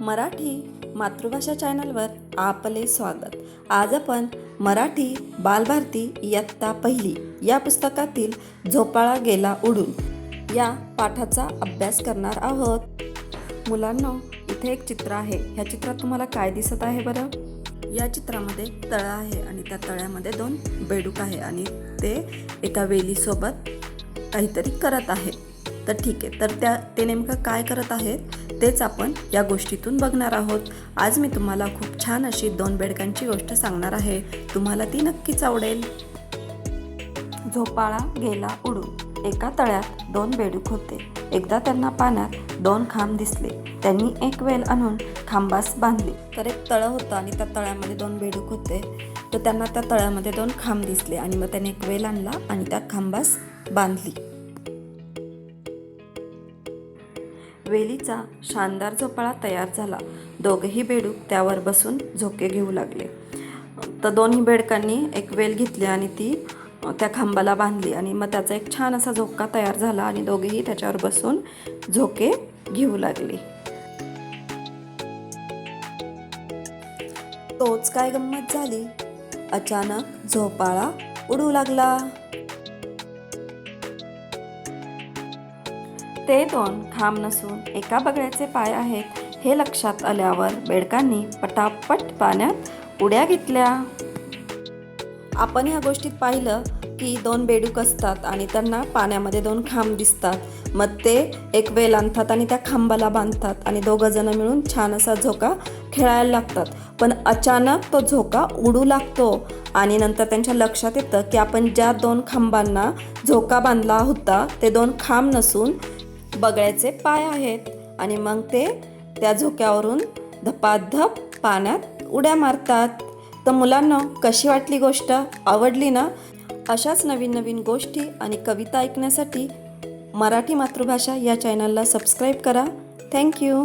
मराठी मातृभाषा चॅनलवर आपले स्वागत. आज आपण मराठी बालभारती इयत्ता पहिली या पुस्तकातील झोपाळा गेला उडून या पाठाचा अभ्यास करणार आहोत. मुलांनो इथे एक चित्र आहे. ह्या चित्रात तुम्हाला काय दिसत आहे बरं? या चित्रामध्ये तळं आहे आणि त्या तळ्यामध्ये दोन बेडूक आहे आणि ते एका वेलीसोबत काहीतरी करत आहे. तर ठीक आहे. तर त्या ते नेमकं काय करत आहेत? तेच आपण या गोष्टीतून बघणार आहोत. आज मी तुम्हाला खूप छान अशी दोन बेडकांची गोष्ट सांगणार आहे. तुम्हाला ती नक्कीच आवडेल. झोपाळा गेला उडून. एका तळ्यात दोन बेडूक होते. एकदा त्यांना पाण्यात दोन खांब दिसले. त्यांनी एक वेल आणून खांबास बांधली. तर एक तळं होतं आणि त्या तळ्यामध्ये दोन बेडूक होते. तर त्यांना त्या तळ्यामध्ये दोन खांब दिसले आणि मग त्याने एक वेल आणला आणि त्या खांबास बांधली. वेलीचा शानदार झोपाळा तयार झाला. दोघेही बेडूक त्यावर बसून झोके घेऊ लागले. तर दोन्ही बेडकांनी एक वेल घेतली आणि ती त्या खांबाला बांधली आणि मग त्याचा एक छान असा झोका तयार झाला आणि दोघेही त्याच्यावर बसून झोके घेऊ लागले. तोच काय गंमत झाली? अचानक झोपाळा उडू लागला. ते दोन खांब नसून एका बगड्याचे पाय आहेत हे लक्षात आल्यावर बेडकांनी पटापट पाण्यात उड्या घेतल्या. आपण ह्या गोष्टीत पाहिलं की दोन बेडूक असतात आणि त्यांना पाण्यामध्ये दोन खांब दिसतात. मग ते एक वेल आणतात आणि त्या खांबाला बांधतात आणि दोघंजणं मिळून छान असा झोका खेळायला लागतात. पण अचानक तो झोका उडू लागतो आणि नंतर त्यांच्या लक्षात येतं की आपण ज्या दोन खांबांना झोका बांधला होता ते दोन खांब नसून बगळ्याचे पाय आहेत आणि मग ते त्या झोक्यावरून धपाधप पाण्यात उड्या मारतात. तर मुलांना कशी वाटली गोष्ट? आवडली ना? अशाच नवीन नवीन गोष्टी आणि कविता ऐकण्यासाठी मराठी मातृभाषा या चॅनलला सबस्क्राईब करा. थँक्यू